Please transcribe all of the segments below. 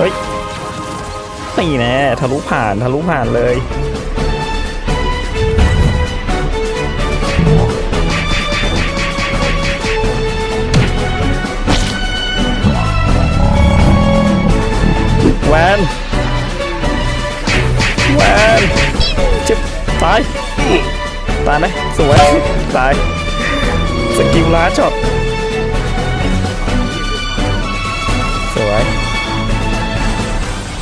เฮ้ยนี่แน่ทะลุผ่านทะลุผ่านเลยแวนแวนจิบตาย ตายไหมสวย ตาย สกิลล้าช็อต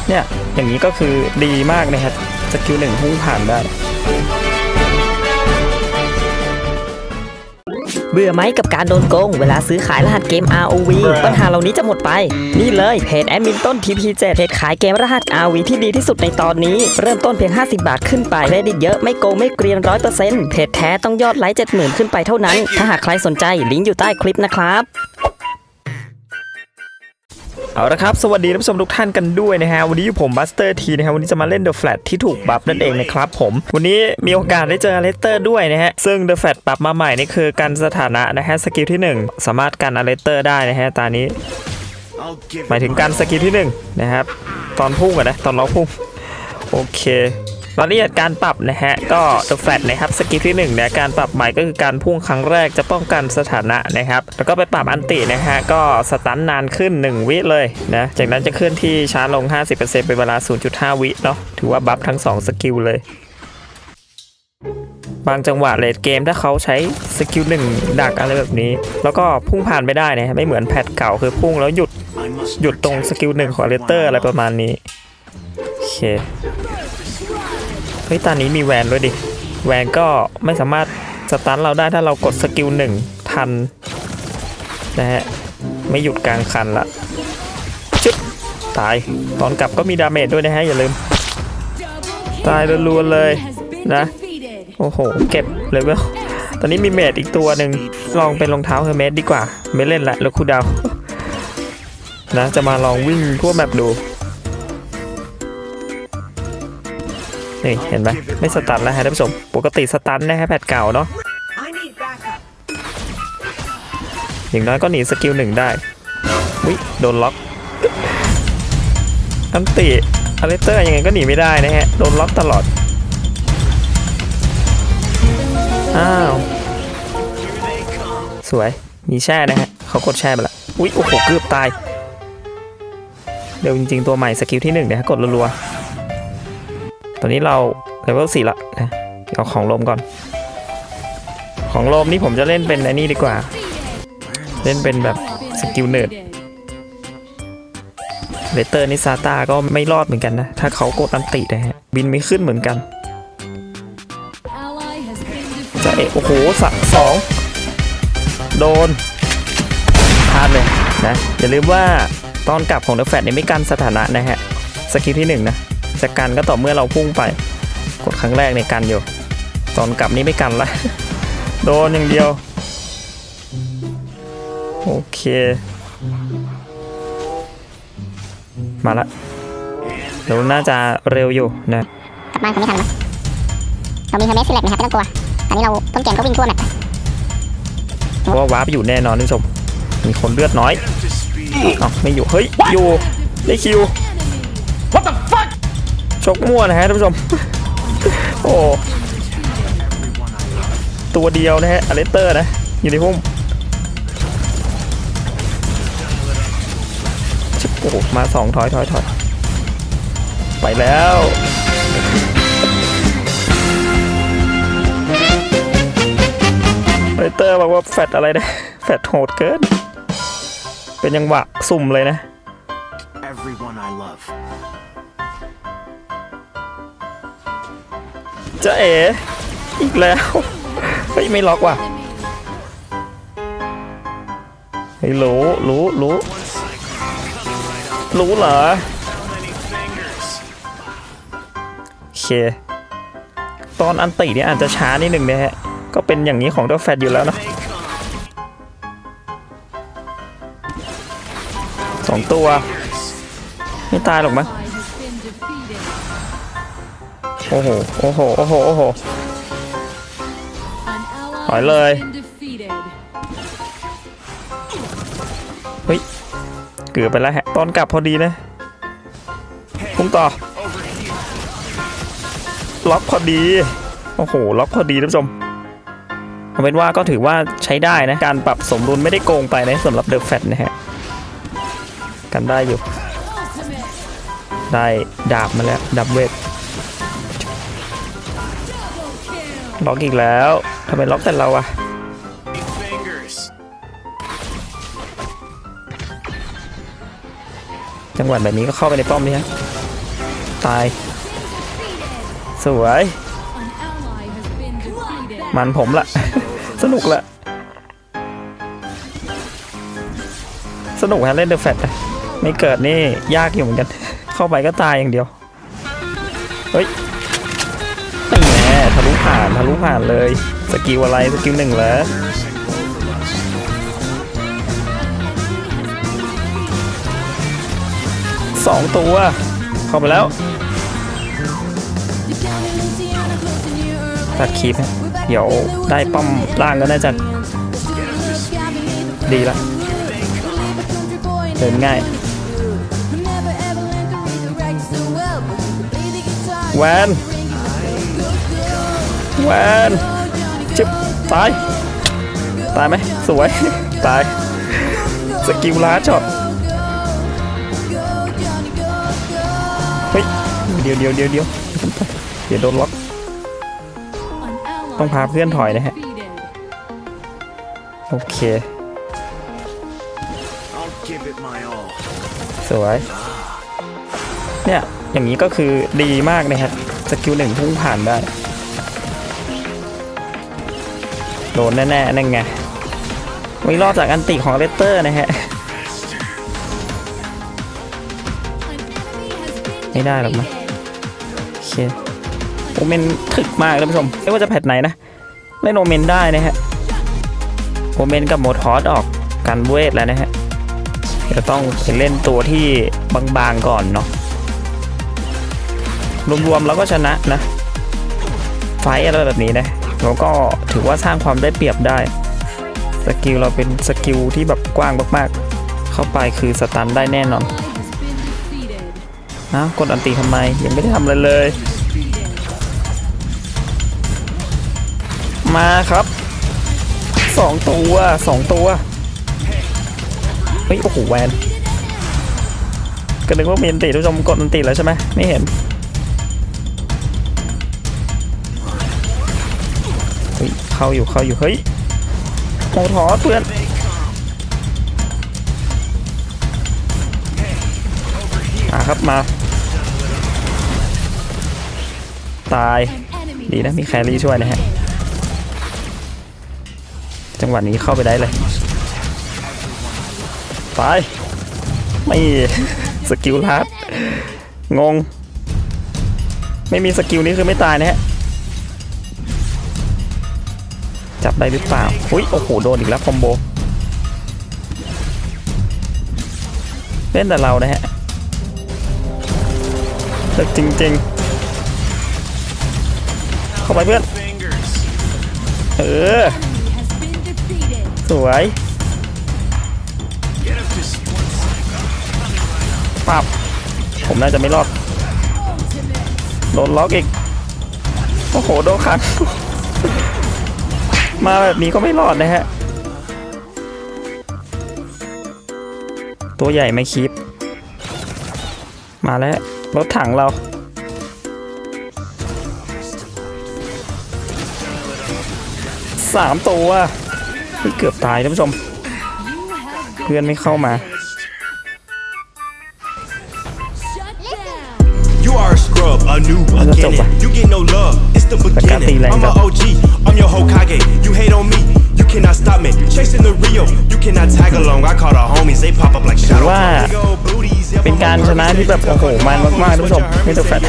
เนี่ยอย่างนี้ก็คือดีมากนะครับสกิลหนึ่งพุ่งผ่านได้เบื่อไหมกับการโดนโกง เวลาซื้อขายรหัสเกม ROV ปัญหาเหล่านี้จะหมดไป นี่เลยเพจแอดมินต้น TP7 เพจขายเกมรหัส ROV ที่ดีที่สุดในตอนนี้ เริ่มต้นเพียง 50 บาทขึ้นไปเครดิตเยอะไม่โกงไม่เกรียน100%เปอร์เซ็นต์เพจแท้ต้องยอดไลค์70,000ขึ้นไปเท่านั้น ถ้าหากใครสนใจลิงก์อยู่ใต้คลิปนะครับ เอาละครับ สวัสดีท่านผู้ชมทุกท่านกันด้วยนะฮะ วันนี้อยู่ผมบัสเตอร์ทีนะฮะวันนี้จะมาเล่นเดอะแฟลตที่ถูกบัฟนั่นเองนะครับผม วันนี้มีโอกาสได้เจอเลสเตอร์ด้วยนะฮะ ซึ่งเดอะแฟลตปรับมาใหม่นี่คือการสถานะนะฮะ สกิลที่ 1 สามารถกันอเลสเตอร์ได้นะฮะตอนนี้ หมายถึงการสกิลที่ 1 นะครับ ตอนพุ่งอะนะ ตอนล้อพุ่ง โอเค รายละเอียดการปรับนะฮะก็ The Flat นะครับสกิลที่1เนี่ยการปรับใหม่ก็คือการพุ่งครั้งแรกจะป้องกันสถานะนะครับ แล้วก็ไปปรับอันตินะฮะก็สตันนานขึ้น 1 วิเลยนะจากนั้นจะเคลื่อนที่ช้าลง 50%เป็นเวลา 0.5 วิเนาะถือว่าบัฟทั้ง 2 สกิลเลยบางจังหวะเลดเกมถ้าเขาใช้สกิลหนึ่งดักอะไรแบบนี้ แล้วก็พุ่งผ่านไม่ได้นะฮะไม่เหมือนแพทเก่าคือพุ่งแล้วหยุดหยุดตรงสกิลหนึ่งของเลเตอร์อะไรประมาณนี้ โอเค เฮ้ยตอนนี้มีแวนด้วยดิ แวนก็ไม่สามารถสตันเราได้ถ้าเรากดสกิลหนึ่งทันนะฮะไม่หยุดกลางคันละชึบตายตอนกลับก็มีดาเมจด้วยนะฮะอย่าลืม ตายรัวๆเลยนะโอ้โห เก็บเลเวลตอนนี้มีเมดอีกตัวหนึ่งลองเป็นรองเท้าเฮอร์เมสดีกว่า ไม่เล่นละแล้วคูลดาวน์นะจะมาลองวิ่งทั่วแมปดู นี่เห็นไหมไม่สตันแล้วฮะท่านผู้ชมปกติสตันนะฮะแพทเก่าเนาะอย่างน้อยก็หนีสกิลหนึ่งได้วิโดนล็อกอันติอเลสเตอร์ยังไงก็หนีไม่ได้นะฮะโดนล็อกตลอดอ้าวสวยมีแช่นะฮะเขากดแช่ไปละอุ๊ยโอ้โหเกือบตายเดี๋ยวจริงๆตัวใหม่สกิลที่หนึ่งเนี่ยกดรัวๆ ตอนนี้เราเลเวลสี่ละนะเอาของลมก่อน ของลมนี่ผมจะเล่นเป็นไอ้นี่ดีกว่า เล่นเป็นแบบสกิลเนิร์ดเลเตอร์นิซาตาก็ไม่รอดเหมือนกันนะ ถ้าเขากดอันตินะฮะ บินไม่ขึ้นเหมือนกัน จะเอะโอ้โหสักสองโดนพลาดเลยนะ อย่าลืมว่าตอนกลับของเดอะแฟตเนี่ยไม่กันสถานะนะฮะ สกิลที่หนึ่งนะ จะกันก็ต่อเมื่อเราพุ่งไป กดครั้งแรกในกันอยู่ ตอนกลับนี่ไม่กันละโดนอย่างเดียว โอเค มาละเดี๋ยวน่าจะเร็วอยู่นะกลับบ้านคงไม่ทันนะเรามีเฮอร์เมสซิเล็กนะครับไม่ต้องกลัวตอนนี้เราต้นเกมก็วิ่งทั่วแมปเพราะว่าวาร์ปอยู่แน่นอนท่านผู้ชมมีคนเลือดน้อยอ้าวไม่อยู่ เฮ้ย อยู่ ได้คิว What the fuck ชกมั่วนะฮะท่านผู้ชม โอ้ ตัวเดียวนะฮะอเลสเตอร์นะ อยู่ในพุ่มชึบโอ้มาสองถอยถอยถอยไปแล้วอเลสเตอร์บอกว่าแฟดอะไรนะ แฟดโหดเกิน เป็นยังหวะสุ่มเลยนะ everyone I love. จะเอ๋อีกแล้ว เฮ้ย ไม่ล็อกว่ะเฮ้ยรู้รู้รู้รู้เหรอโอเค ตอนอันติเนี่ยอาจจะช้านิดหนึ่งนะฮะ ก็เป็นอย่างนี้ของตัวแฟดอยู่แล้วเนอะสองตัว ไม่ตายหรอกมั้ง โอ้โห โอ้โห โอ้โห โอ้โห ถอยเลย เฮ้ย เกือบไปแล้วฮะ ตอนกลับพอดีนะพุ่งต่อ ล็อกพอดี โอ้โห ล็อกพอดีท่านผู้ชมเอาเป็นว่าก็ถือว่าใช้ได้นะ การปรับสมดุลไม่ได้โกงไปนะสำหรับเดอะแฟตนะฮะ กันได้อยู่ ได้ดาบมาแล้ว ดาบเวท ล็อกอีกแล้วทำไมล็อกแต่เราอะ Fingers. จังหวะแบบนี้ก็เข้าไปในป้อมนี่ฮะตาย สวย มันผมละ สนุกละ สนุกฮะเล่นเดอะแฟตไม่เกิดนี่ ยากอยู่เหมือนกัน เข้าไปก็ตายอย่างเดียว เฮ้ยนี่แน่ทะลุ ผ่านทะลุผ่านเลย สกิลอะไร สกิลหนึ่งเหรอสองตัว เข้าไปแล้วตัดคลิปเดี๋ยวได้ป้อมล่างก็น่าจะดีละเดินง่ายแวน แวนจิบตาย ตายไหมสวย ตาย สกิลล้าช็อตเฮ้ย เดี๋ยวเดี๋ยวเดี๋ยวเดี๋ยวเดี๋ยวโดนล็อก ต้องพาเพื่อนถอยนะฮะ โอเค สวย เนี่ย อย่างนี้ก็คือดีมากนะครับสกิลหนึ่งพุ่งผ่านได้ โดนแน่ๆนั่นไงไม่รอดจากอันติของเลสเตอร์นะฮะ ไม่ได้หรอกมั้งโอเคโอเมนถึกมากท่านผู้ชมไม่ว่าจะแพทไหนนะเล่นโอเมนได้นะฮะโอเมนกับโมทอสออกกันเวทแล้วนะฮะเดี๋ยวต้องเล่นตัวที่บางๆก่อนเนาะรวมๆแล้วก็ชนะนะ ไฟอะไรแบบนี้นะ เราก็ถือว่าสร้างความได้เปรียบได้ สกิลเราเป็นสกิลที่แบบกว้างมากๆ เข้าไปคือสตันได้แน่นอนนะกดอันตีทำไมยังไม่ได้ทำอะไรเลย มาครับสองตัวสองตัวเฮ้ยโอ้โหแวนก็นึกว่ามีอันติทุกผู้ชมกดอันติแล้วใช่ไหมไม่เห็น เข้าอยู่เข้าอยู่เฮ้ยโมทอสเพื่อนมาครับมา ตายดีนะมีแครี่ช่วยนะฮะ จังหวะนี้เข้าไปได้เลยตายไม่สกิลลัดงง ไม่มีสกิลนี้คือไม่ตายนะฮะ จับได้หรือเปล่า อุ้ยโอ้โหโดนอีกแล้วคอมโบ เล่นแต่เรานะฮะเลิกจริง ๆ เข้าไปเพื่อน เออ สวยปับผมน่าจะไม่รอด โดนล็อกอีก โอ้โห โดนขัง มาแบบนี้ก็ไม่รอดนะฮะ ตัวใหญ่ไม่คีบมาแล้วรถถังเรา สามตัวเฮ้ยเกือบตายท่านผู้ชม เพื่อนไม่เข้ามา a a a beginning. You get no love, it's the beginning. I'm an OG, I'm your Hokage. You hate on me, you cannot stop me. Chasing the Rio, you cannot tag along. I call the homies, they pop up like shadow. ว่า Big old yeah, เป็นการชนะที่แบบโอ้โหมันมากๆท่านผู้ชมไม่ต้องแฟด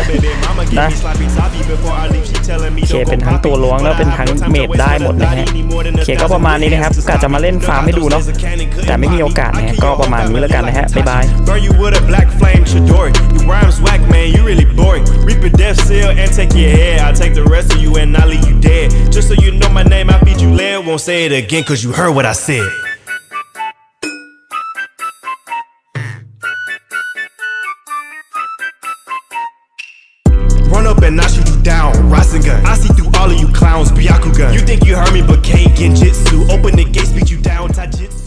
Mama give นะ me sloppy toppy before I leave. She telling me เค don't go เป็นทั้งตัวล้วงแล้วเป็นทั้งเมดได้หมดนะฮะเคก็ประมาณนี้นะครับกะจะมาเล่นฟาร์มให้ดูเนาะแต่ไม่มีโอกาสนะฮะก็ประมาณนี้แล้วกันนะฮะบ๊ายบาย Burn you with a black flame, Chidori. You rhymes whack, man, you really boring. Reap a death seal and take your head. I take the rest of you and I leave you dead. Just so you know my name, I feed you lead. Won't say it again, cause you heard what I said. Byakugan. You think you heard me, but can't genjutsu. Open the gates, beat you down. Taijutsu.